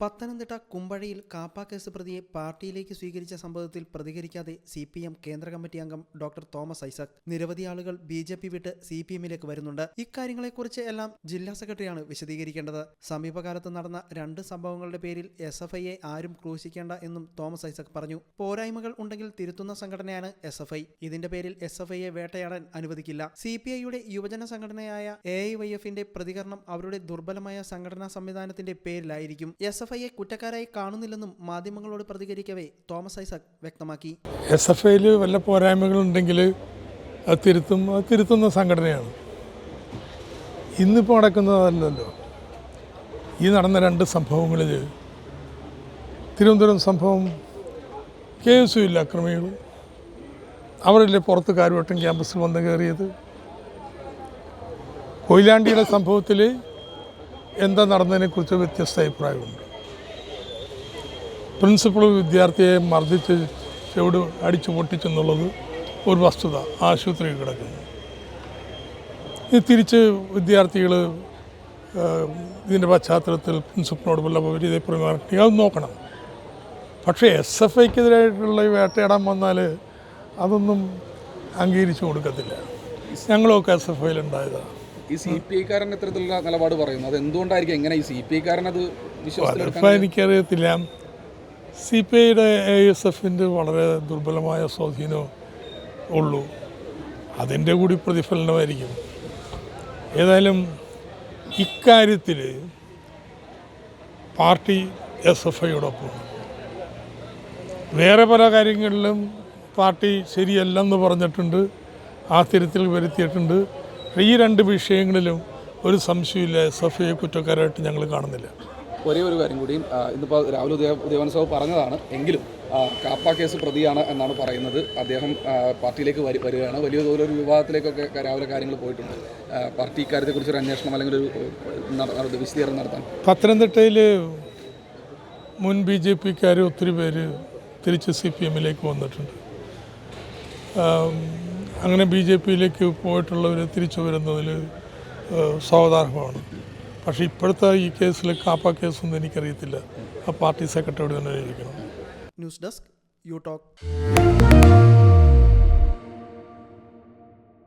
Pathanamthitta കുമ്പഴയിൽ KAAPA case പ്രതിയെ പാർട്ടിയിലേക്ക് സ്വീകരിച്ച സംഭവത്തിൽ പ്രതികരിക്കാതെ സി പി എം കേന്ദ്ര കമ്മിറ്റി അംഗം ഡോക്ടർ തോമസ് ഐസക്. നിരവധി ആളുകൾ ബി ജെ പി വിട്ട് സി പി എമ്മിലേക്ക് വരുന്നുണ്ട്. ഇക്കാര്യങ്ങളെക്കുറിച്ച് എല്ലാം ജില്ലാ സെക്രട്ടറിയാണ് വിശദീകരിക്കേണ്ടത്. സമീപകാലത്ത് നടന്ന രണ്ട് സംഭവങ്ങളുടെ പേരിൽ എസ് എഫ് ഐയെ ആരും ക്രൂശിക്കേണ്ട എന്നും തോമസ് ഐസക് പറഞ്ഞു. പോരായ്മകൾ ഉണ്ടെങ്കിൽ തിരുത്തുന്ന സംഘടനയാണ് എസ് എഫ് ഐ. ഇതിന്റെ പേരിൽ എസ് എഫ് ഐയെ വേട്ടയാടാൻ അനുവദിക്കില്ല. സി പി ഐയുടെ യുവജന സംഘടനയായ എ ഐ വൈ എഫിന്റെ പ്രതികരണം അവരുടെ ദുർബലമായ സംഘടനാ സംവിധാനത്തിന്റെ പേരിലായിരിക്കും. എസ് എഫ് ഐയെ കുറ്റക്കാരായി കാണുന്നില്ലെന്നും മാധ്യമങ്ങളോട് പ്രതികരിക്കവേ തോമസ് ഐസക് വ്യക്തമാക്കി. എസ് എഫ് ഐയിൽ വല്ല പോരായ്മകളുണ്ടെങ്കിൽ അത് തിരുത്തും അത് തിരുത്തുന്ന സംഘടനയാണ്. ഇന്നിപ്പോൾ നടക്കുന്നതല്ലല്ലോ. ഈ നടന്ന രണ്ട് സംഭവങ്ങളിൽ തിരുവനന്തപുരം സംഭവം കെ എസ് യു ഇല്ല അക്രമികൾ അവരല്ലേ പുറത്ത് കാര്യവട്ടം ക്യാമ്പസിൽ വന്ന് കയറിയത്? കൊയിലാണ്ടിയുടെ സംഭവത്തിൽ എന്താ നടന്നതിനെക്കുറിച്ച് വ്യത്യസ്ത അഭിപ്രായമുണ്ട്. പ്രിൻസിപ്പൾ വിദ്യാർത്ഥിയെ മർദ്ദിച്ച് ചെവിട് അടിച്ചു പൊട്ടിച്ചെന്നുള്ളത് ഒരു വസ്തുത ആശുപത്രിയിൽ കിടക്കുന്നു. ഇത് തിരിച്ച് വിദ്യാർത്ഥികൾ ഇതിന്റെ പശ്ചാത്തലത്തിൽ പ്രിൻസിപ്പളിനോട് വല്ല വിപരീത പെരുമാറി അത് നോക്കണം. പക്ഷേ എസ് എഫ് ഐക്കെതിരായിട്ടുള്ള ഈ വേട്ടയാടാൻ വന്നാൽ അതൊന്നും അംഗീകരിച്ചു കൊടുക്കത്തില്ല. ഞങ്ങളൊക്കെ എസ് എഫ് ഐയിലുണ്ടായതാണ് ഈ സി പി ഐക്കാരൻ ഇത്തരത്തിലുള്ള നിലപാട് പറയുന്നു. അത് എന്തുകൊണ്ടായിരിക്കും എങ്ങനെ ഈ സി പി ഐക്കാരൻ അത് എനിക്കറിയത്തില്ല. സി പി ഐയുടെ എ എസ് എഫിന്റെ വളരെ ദുർബലമായ സ്വാധീനം ഉള്ളൂ. അതിന്റെ കൂടി പ്രതിഫലനമായിരിക്കും. ഏതായാലും ഇക്കാര്യത്തിൽ പാർട്ടി എസ് എഫ് ഐയോടൊപ്പം വേറെ പല കാര്യങ്ങളിലും പാർട്ടി ശരിയല്ലെന്ന് പറഞ്ഞിട്ടുണ്ട് ആ തിരുത്തിൽ വരുത്തിയിട്ടുണ്ട്. ഈ രണ്ട് വിഷയങ്ങളിലും ഒരു സംശയമില്ല എസ് എഫ് ഐ കുറ്റക്കാരായിട്ട് ഞങ്ങൾ കാണുന്നില്ല. ഒരേ ഒരു കാര്യം കൂടി ആ, ഇന്നിപ്പോൾ രാഹുൽ ഉദയ ഉദയവൻ പറഞ്ഞതാണ്. എങ്കിലും കാപ്പ കേസ് പ്രതിയാണ് എന്നാണ് പറയുന്നത്. അദ്ദേഹം പാർട്ടിയിലേക്ക് വരി വരികയാണ്. വലിയ ഒരു വിവാദത്തിലേക്കൊക്കെ രാവിലെ കാര്യങ്ങൾ പോയിട്ടുണ്ട്. പാർട്ടി ഇക്കാര്യത്തെക്കുറിച്ച് ഒരു അന്വേഷണം അല്ലെങ്കിൽ ഒരു വിശദീകരണം നടത്താൻ. പത്തനംതിട്ടയിൽ മുൻ ബി ജെ പിക്കാർ ഒത്തിരി പേര് തിരിച്ച് സി പി എമ്മിലേക്ക് വന്നിട്ടുണ്ട്. അങ്ങനെ ബി ജെ പിയിലേക്ക് പോയിട്ടുള്ളവർ തിരിച്ചു വരുന്നതിൽ സ്വാഗതാർഹമാണ് പക്ഷേ ഇപ്പോഴത്തെ ഈ കേസിൽ കാപ്പ കേസൊന്നും എനിക്കറിയത്തില്ല. ആ പാർട്ടി സെക്രട്ടറിയോട് തന്നെ ന്യൂസ് ഡെസ്ക് യു ടോക്ക്.